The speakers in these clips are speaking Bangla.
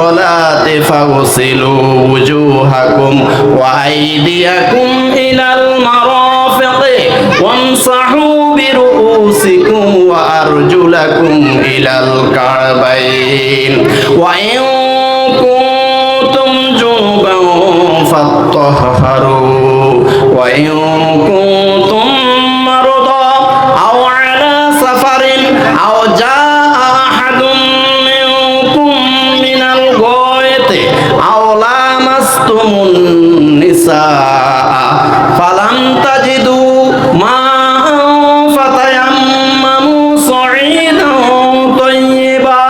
الصلاة فاغسلوا وجوهكم وأيديكم إلى المرافق وامسحوا برؤوسكم وأرجلكم إلى الكعبين وإن كنتم جنبا فاطهروا নিসাআ ফালাম তাজিদু মা ফাতায়াম্মামু সাঈদান তাইয়্যিবা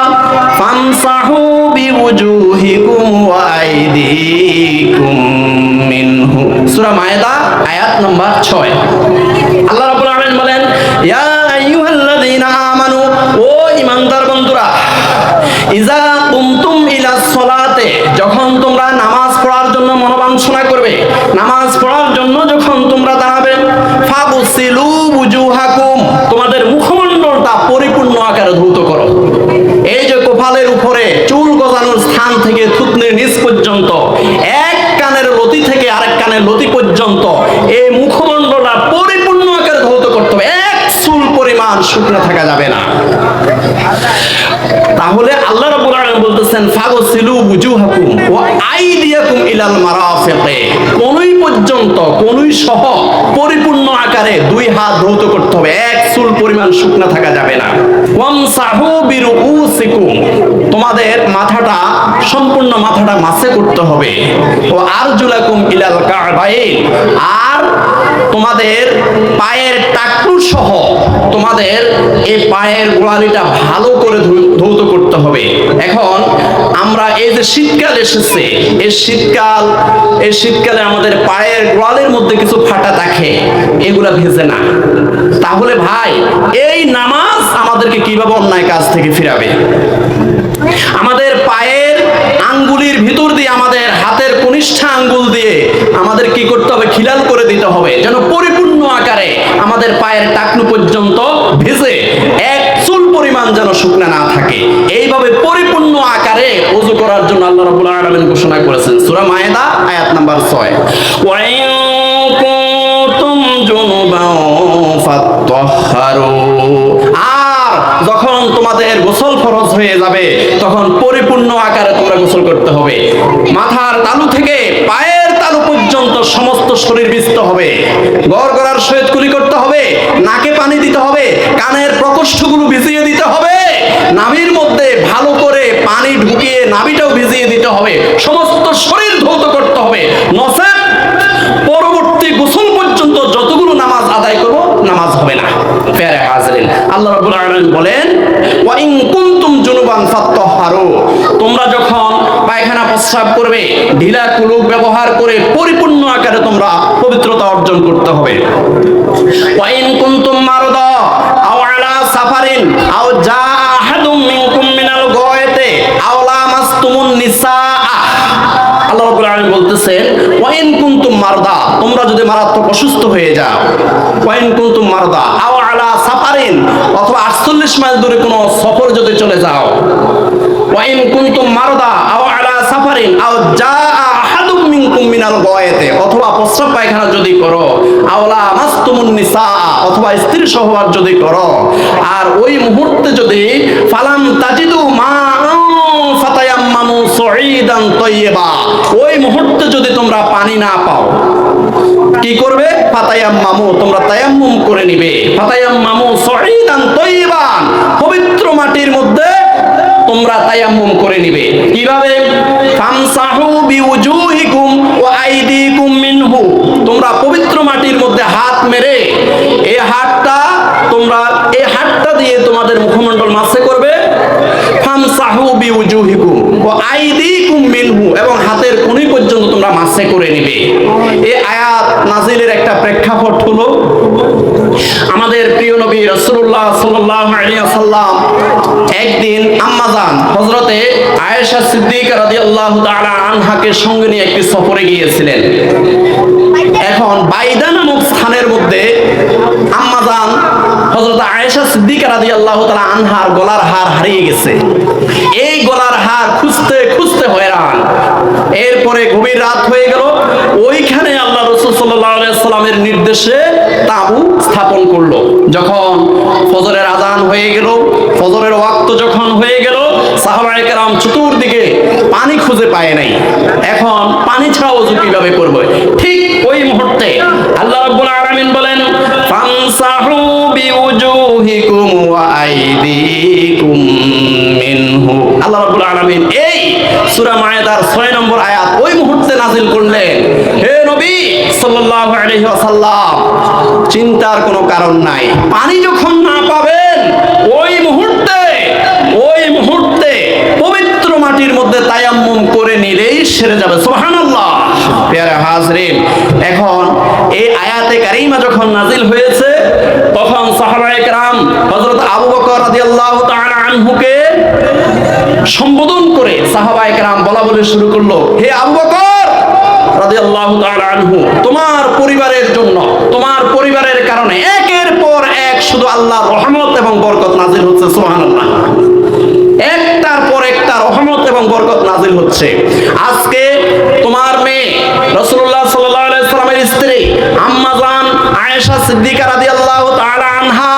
ফামসাহু বিওজুহিকুম ওয়া আইদিকুম আয়াত নম্বর 6 বলেন, ইয়া আইয়ুহাল্লাযীনা আমানু, ও ঈমানদার বন্ধুরা ইজা কুমতুম ইলা সলাতে, যখন থেকে থুতনির নিচ পর্যন্ত, এক কানের লতি থেকে আরেক কানের লতি পর্যন্ত এই মুখমণ্ডলটা পরিপূর্ণ আকারে ধৌত করতে হবে। এক চুল পরিমাণ শুকনো থাকা যাবে না। তাহলে আল্লাহ রাব্বুল আলামিন বলতেছেন, ফাগসিলু বুজুহাকুম ওয়া আইদিয়াকুম ইলাল মারাফিকে। কোনই পর্যন্ত, কোনই সহ পরিপূর্ণ আকারে দুই হাত ধৌত করতে হবে। এক চুল পরিমাণ শুকনো থাকা যাবে না। ওয়ামসাহু বিরুউসিকুম। তোমাদের মাথাটা, সম্পূর্ণ মাথাটা মাসে করতে হবে। ও আরজুলাকুম ইলাল কাবাইন। আর তোমাদের পায়ের টাকটু সহ তোমাদের এই পায়ের গোড়ালিটা ভালো করে ধৌত করতে হবে। এখন আমরা এই যে শীতকাল এসেছে, এই শীতকাল, এই শীতকালে আমাদের পায়ের গোড়ালির মধ্যে কিছু ফাটা থাকে, এগুলা ভেজে না। তাহলে ভাই, এই নামাজ আমাদেরকে কীভাবে অন্যায় কাজ থেকে ফিরাবে? আমাদের পায়ের আঙ্গুলির ভিতর দিয়ে, আমাদের হাতের কনিষ্ঠা আঙ্গুল দিয়ে আমাদের কি করতে হবে? খিলাল করে দিতে হবে, যেন পরিপূর্ণ আকারে আমাদের পায়ের টাকনু পর্যন্ত ভেজে এক চুল পরিমাণ যেন শুকনা না থাকে। এইভাবে পরিপূর্ণ আকারে ওযু করার জন্য আল্লাহ রাব্বুল আলামিন ঘোষণা করেছেন, সূরা মায়েদা, আয়াত নাম্বার 6 ওয়া ইন কুনতুম জুনুবান ফাত্তাহহারু আর যখন তোমাদের গোসল ফরজ হয়ে যাবে, তখন পরিপূর্ণ আকারে তোমরা গোসল করতে হবে। মাথার তালু থেকে পায়ের তালু পর্যন্ত সমস্ত শরীর ভিজতে হবে। গড় গড়ার সহিত কুলি করতে হবে, নাকে পানি দিতে হবে, কানের প্রকোষ্ঠগুলো ভিজিয়ে দিতে হবে, নাভির মধ্যে ভালো করে পানি ঢুকিয়ে নাভিটাও ভিজিয়ে দিতে হবে। সমস্ত শরীর ধৌত করতে হবে। নসেত পরবর্তী গোসল পর্যন্ত যতগুলো নামাজ আদায় করব, নামাজ হবে না। ফেরে হাজরিন। আল্লাহ রাব্বুল আলামিন বলেন ইন কুনতুম জুনুবান ফাত্তাহহারু তোমরা যখন পায়খানা প্রস্রাব করবে, ঢিলা কুলুক ব্যবহার করে পরিপূর্ণ আকারে তোমরা পবিত্রতা অর্জন করতে হবে। ওয়া ইন কুনতুম মারদা, আও আলা সাফারিন, আও জা আহাদুম মিনকুম মিনাল গায়তে, আও লামাসতুমুন নিসা। আল্লাহ রাব্বুল আলামিন বলতেছেন, ওয়াইন কুনতুম মারদা, তোমরা যদি মারাত্মক অসুস্থ হয়ে যাও, ওয়াইন কুনতুম মারদা আলা অথবা 48 মাইল দূরে কোনো সফর যদি চলে যাও, ওয়াইন মারদা আও আলা সাফারিন, আও জা আহাদুম মিনকুম মিনাল অথবা প্রস্রাব পায়খানা যদি করো আওলা নিসা অথবা স্ত্রী যদি করো, আর ওই মুহূর্তে যদি ফালাম তাজিদু মা ফাতায়াম্মামু সুঈদান তাইয়্যিবা ওই মুহূর্তে যদি তোমরা পানি না পাও কি করবে? ফাতায়াম্মামু, তোমরা তায়াম্মুম করে নিবে। ফাতায়াম্মামু সুঈদান তাইয়্যিবান পবিত্র মাটির মধ্যে তোমরা তায়াম্মুম করে নিবে। কীভাবে? ফামসাহু বিউজুহিকুম ওয়া আইদিকুম মিনহু। তোমরা পবিত্র মাটির মধ্যে হাত মেরে এই হাতটা তোমরা এই হাতটা দিয়ে তোমাদের মুখমণ্ডল মাসে করবে। ফামসাহু বিউজুহিকুম। মিনহু, এবং হাতের কোনি পর্যন্ত তোমরা মাসে করে নিবে। এই আয়াত নাজিলের একটা প্রেক্ষাপট হলো, আমাদের প্রিয় নবী রাসূলুল্লাহ সাল্লাল্লাহু একদিন আম্মাজান হযরতে আয়েশা সিদ্দিকা রাদিয়াল্লাহু তাআলা আনহাকে সঙ্গে নিয়ে একটি সফরে গিয়েছিলেন। এখন বাইদা নামক স্থানের মধ্যে আম্মাজান হযরত আয়েশা সিদ্দিকা রাদিয়াল্লাহু তাআলা আনহার গলার হার হারিয়ে গেছে। এই গলার হার খুঁজতে খুঁজতে হয়রান। এরপরে গভীর রাত হয়ে গেল। ওইখানে আল্লাহ রসুল সাল্লাহ সাল্লামের নির্দেশে তাবু স্থাপন করল। যখন ফজরের আজান হয়ে গেল, ফজরের ওয়াক্ত যখন হয়ে গেল সাহাবায়ে কেরাম চতুর্দিকে পানি খুঁজে পায় নাই। এখন পানি ছাড়া অজু কীভাবে করবে? ঠিক ওই মুহূর্তে আল্লাহ রাব্বুল বলেন আল্লাহ এই সূরা মায়েদার 6 নম্বর ওই মুহূর্তে করলেন। চিন্তার কোনো কারণ নাই। পানি যখন না পাবেন ওই মুহূর্তে ওই মুহূর্তে মাটির মধ্যে তায়াম্মুম করে নিলেই সেরে যাবে। সুবহানাল্লাহ। পেয়ারে হাজরিন, এখন এই আয়াতে কারিমা যখন নাজিল হয়েছে, তখন সাহাবায়ে কেরাম হযরত আবু বকর রাদিয়াল্লাহু তাআলা আনহুকে সম্বোধন করে সাহাবায়ে কেরাম বলা বলে শুরু করল, হে আবু বকর রাদিয়াল্লাহু তাআলা আনহু, তোমার পরিবারের জন্য, তোমার পরিবারের কারণে একের পর এক শুধু আল্লাহর রহমত এবং বরকত নাজিল হচ্ছে, সুবহানাল্লাহ। হচ্ছে। আজকে তোমার মেয়ে রসুল্লাহ সাল্লামের স্ত্রী আম্মাজান আয়েশা সিদ্দিকা রাদিয়াল্লাহু আল্লাহ আনহা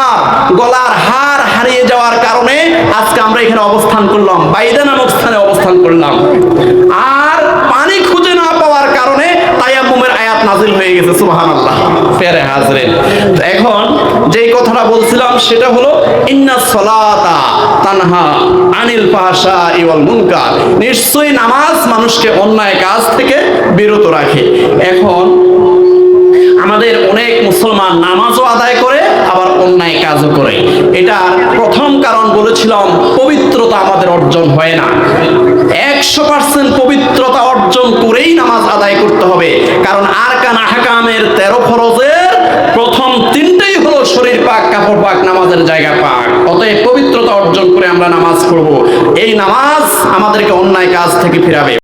গলার হার হারিয়ে যাওয়ার কারণে আজকে আমরা এখানে অবস্থান করলাম, বাইদা নামক স্থানে অবস্থান করলাম। আর পানি খুঁজে না পাওয়ার কারণে তায়াম্মুমের আয়াত নাজিল হয়ে গেছে, সুবহানাল্লাহ। ফেরে হাজরে। এখন যেই কথাটা বলছিলাম, সেটা হলো, ইন্না সলাতা তানহা আনিল ফাহশা ইওয়াল মুনকার। নিশ্চয়ই নামাজ মানুষকে অন্যায় কাজ থেকে বিরত রাখে। এখন আমাদের অনেক মুসলমান নামাজও আদায় করে, আবার অন্যায় কাজও করে। এটার প্রথম কারণ বলেছিলাম, পবিত্রতা আমাদের অর্জন হয় না। একশো পার্সেন্ট পবিত্রতা অর্জন করেই নামাজ আদায় করতে হবে। কারণ আহকামের তেরো ফরজের প্রথম তিনটেই হলো শরীর পাক, কাপড় পাক, নামাজের জায়গা পাক। অতএব পবিত্রতা অর্জন করে আমরা নামাজ পড়ব। এই নামাজ আমাদেরকে অন্যায় কাজ থেকে ফিরাবে।